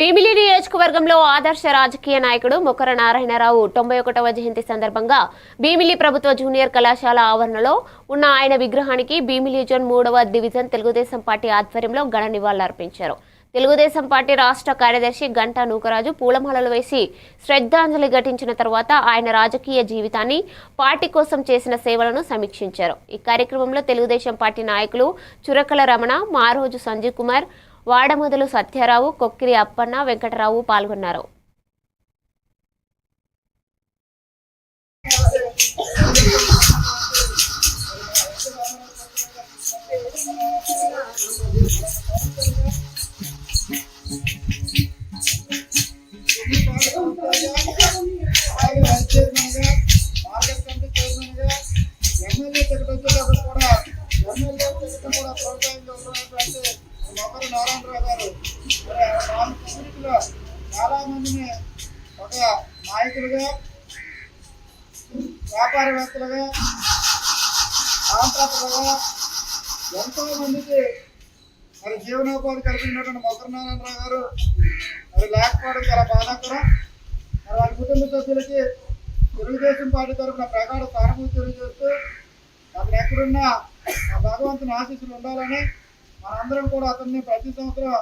భీమిలి నియోజకవర్గంలో ఆదర్శ రాజకీయ నాయకుడు ముఖర నారాయణరావు తొంభై ఒకటవ జయంతి సందర్భంగా భీమిలి ప్రభుత్వ జూనియర్ కళాశాల ఆవరణలో ఉన్న ఆయన విగ్రహానికి భీమిలి జోన్ మూడవ డివిజన్ తెలుగుదేశం పార్టీ ఆధ్వర్యంలో ఘన నివాళులర్పించారు తెలుగుదేశం పార్టీ రాష్ట్ర కార్యదర్శి గంటా నూకరాజు పూలమాలలు వేసి శ్రద్ధాంజలి ఘటించిన తర్వాత ఆయన రాజకీయ జీవితాన్ని పార్టీ కోసం చేసిన సేవలను సమీక్షించారు. ఈ కార్యక్రమంలో తెలుగుదేశం పార్టీ నాయకులు చురకల రమణ మారోజు సంజీవ్ కుమార్ వాడమొదలు సత్యారావు కొక్కిరి అప్పన్న వెంకటరావు పాల్గొన్నారు. ఎమ్మెల్యే కూడా ఎమ్మెల్యే కూడా ఉన్నటువంటి మొక్కరు నారాయణరావు గారు. మరి వాళ్ళ కమ్యూనిటీలో చాలా మందిని ఒక నాయకులుగా వ్యాపారవేత్తలుగా కాంట్రాక్టర్లుగా ఎంతో మందికి మరి జీవనోపాధి కల్పించినటువంటి మొక్కరు నారాయణరావు గారు మరి లేకపోవడం చాలా బాధాకరం. మరి వారి కుటుంబ సభ్యులకి తెలుగుదేశం పార్టీ తరఫున ప్రగాఢ సానుభూతి తెలియజేస్తూ అతను ఎక్కడున్నా ఆ భగవంతుని ఆశీస్సులు ఉండాలని మనందరం కూడా అతన్ని ప్రతి సంవత్సరం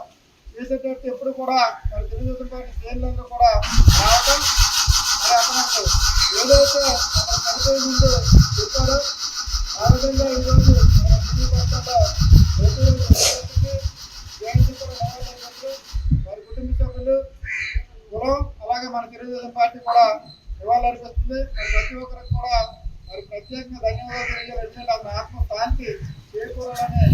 చేసేటట్టు ఎప్పుడు కూడా మరి తెలుగుదేశం పార్టీ శ్రేణులందరూ కూడా రావటం మరి అతను ఏదైతే అతను చనిపోయే ముందు చెప్పాడో. ఆ విధంగా ఈరోజు మన వారి కుటుంబ సభ్యులు కులం అలాగే మన తెలుగుదేశం పార్టీ కూడా ఇవ్వాలనిపిస్తుంది మరి ప్రతి ఒక్కరికి కూడా మరి ప్రత్యేకంగా ధన్యవాదాలు తెలియాలి ఎందుకంటే ఆత్మ శాంతి చేకూరాలని